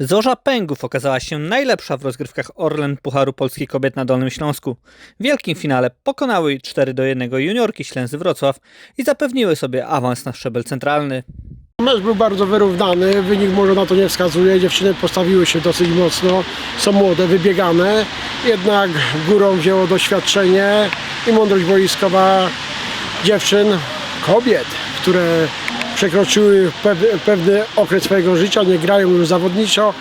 Zorza Pęgów okazała się najlepsza w rozgrywkach Orlen Pucharu Polski Kobiet na Dolnym Śląsku. W wielkim finale pokonały 4 do 1 juniorki Ślęzy Wrocław i zapewniły sobie awans na szczebel centralny. Mecz był bardzo wyrównany, wynik może na to nie wskazuje. Dziewczyny postawiły się dosyć mocno, są młode, wybiegane. Jednak górą wzięło doświadczenie i mądrość boiskowa dziewczyn, kobiet, które przekroczyły pew- pewny okres swojego życia, nie grają już zawodniczo,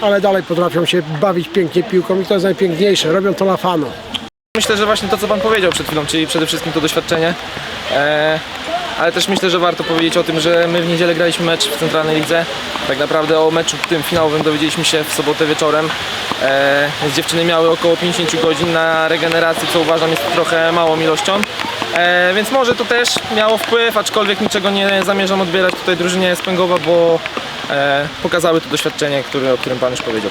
ale dalej potrafią się bawić pięknie piłką i to jest najpiękniejsze, robią to na fanu. Myślę, że właśnie to, co Pan powiedział przed chwilą, czyli przede wszystkim to doświadczenie. E, ale też myślę, że warto powiedzieć o tym, że my w niedzielę graliśmy mecz w Centralnej Lidze. Tak naprawdę o meczu tym finałowym dowiedzieliśmy się w sobotę wieczorem. E, dziewczyny miały około 50 godzin na regenerację, co uważam jest trochę małą ilością. E, więc może to też miało wpływ, aczkolwiek niczego nie zamierzam odbierać tutaj drużynie Spęgowa, bo e, pokazały to doświadczenie, które, o którym Pan już powiedział.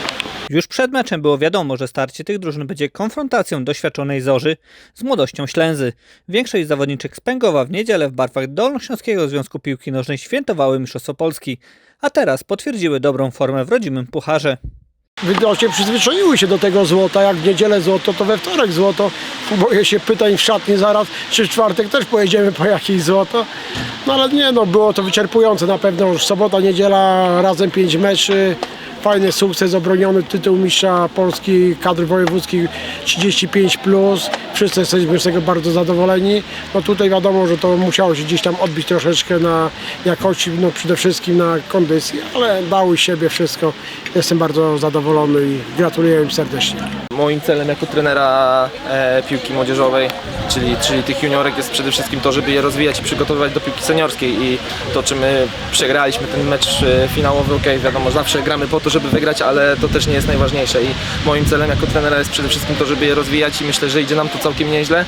Już przed meczem było wiadomo, że starcie tych drużyn będzie konfrontacją doświadczonej Zorzy z młodością Ślęzy. Większość zawodniczek z Pęgowa w niedzielę w barwach Dolnośląskiego Związku Piłki Nożnej świętowały Mistrzostwo Polski, a teraz potwierdziły dobrą formę w rodzimym pucharze. Widocznie przyzwyczaiły się do tego złota, jak w niedzielę złoto, to we wtorek złoto. Boję się pytań w szatni zaraz, czy w czwartek też pojedziemy po jakieś złoto. No ale nie, no było to wyczerpujące na pewno. Już sobota, niedziela, razem pięć meczy. Fajny sukces, obroniony tytuł mistrza Polski kadr wojewódzkich 35+. Plus. Wszyscy jesteśmy z tego bardzo zadowoleni. No tutaj wiadomo, że to musiało się gdzieś tam odbić troszeczkę na jakości, no przede wszystkim na kondycji, ale dały siebie wszystko. Jestem bardzo zadowolony i gratuluję im serdecznie. Moim celem jako trenera e, piłki młodzieżowej, czyli, czyli tych juniorek jest przede wszystkim to, żeby je rozwijać i przygotowywać do piłki seniorskiej i to, czy my przegraliśmy ten mecz e, finałowy, ok, wiadomo, zawsze gramy po to, żeby wygrać, ale to też nie jest najważniejsze i moim celem jako trenera jest przede wszystkim to, żeby je rozwijać i myślę, że idzie nam to całkiem nieźle,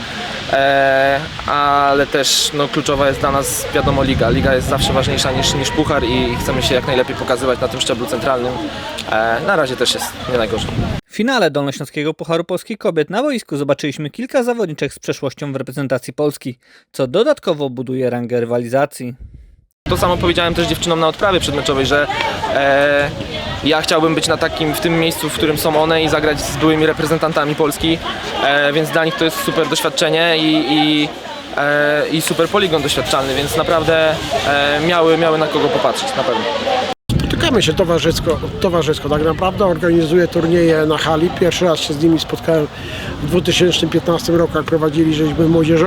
e, ale też no, kluczowa jest dla nas, wiadomo, liga. Liga jest zawsze ważniejsza niż, niż puchar i chcemy się jak najlepiej pokazywać na tym szczeblu centralnym. E, na razie też jest nie najgorzej. W finale Dolnośląskiego Pucharu Polski Kobiet na boisku zobaczyliśmy kilka zawodniczek z przeszłością w reprezentacji Polski, co dodatkowo buduje rangę rywalizacji. To samo powiedziałem też dziewczynom na odprawie przedmeczowej, że e, ja chciałbym być na takim, w tym miejscu, w którym są one i zagrać z byłymi reprezentantami Polski, e, więc dla nich to jest super doświadczenie i, i, e, i super poligon doświadczalny, więc naprawdę e, miały, miały na kogo popatrzeć, na pewno. Spotykamy się towarzysko, towarzysko tak naprawdę. Organizuję turnieje na hali. Pierwszy raz się z nimi spotkałem w 2015 roku, jak prowadziliśmy młodzież,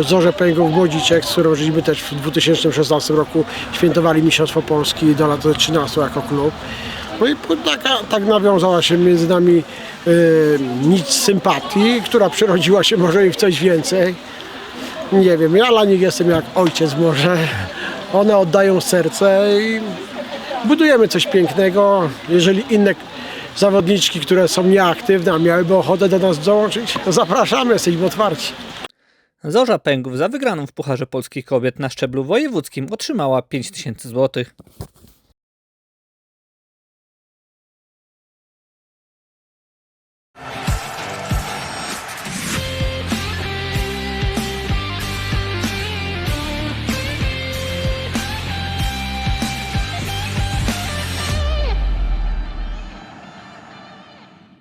Zorze Pęgów Młodziciek, z którą żeśmy też w 2016 roku świętowali Mistrzostwo Polski do lat 13 jako klub. No i taka, tak nawiązała się między nami y, nic sympatii, która przerodziła się może i w coś więcej. Nie wiem, ja dla nich jestem jak ojciec może. One oddają serce i budujemy coś pięknego. Jeżeli inne zawodniczki, które są nieaktywne, miałyby ochotę do nas dołączyć, to zapraszamy, jesteśmy otwarci. Zorza Pęgów za wygraną w Pucharze Polskich Kobiet na szczeblu wojewódzkim otrzymała 5000 zł.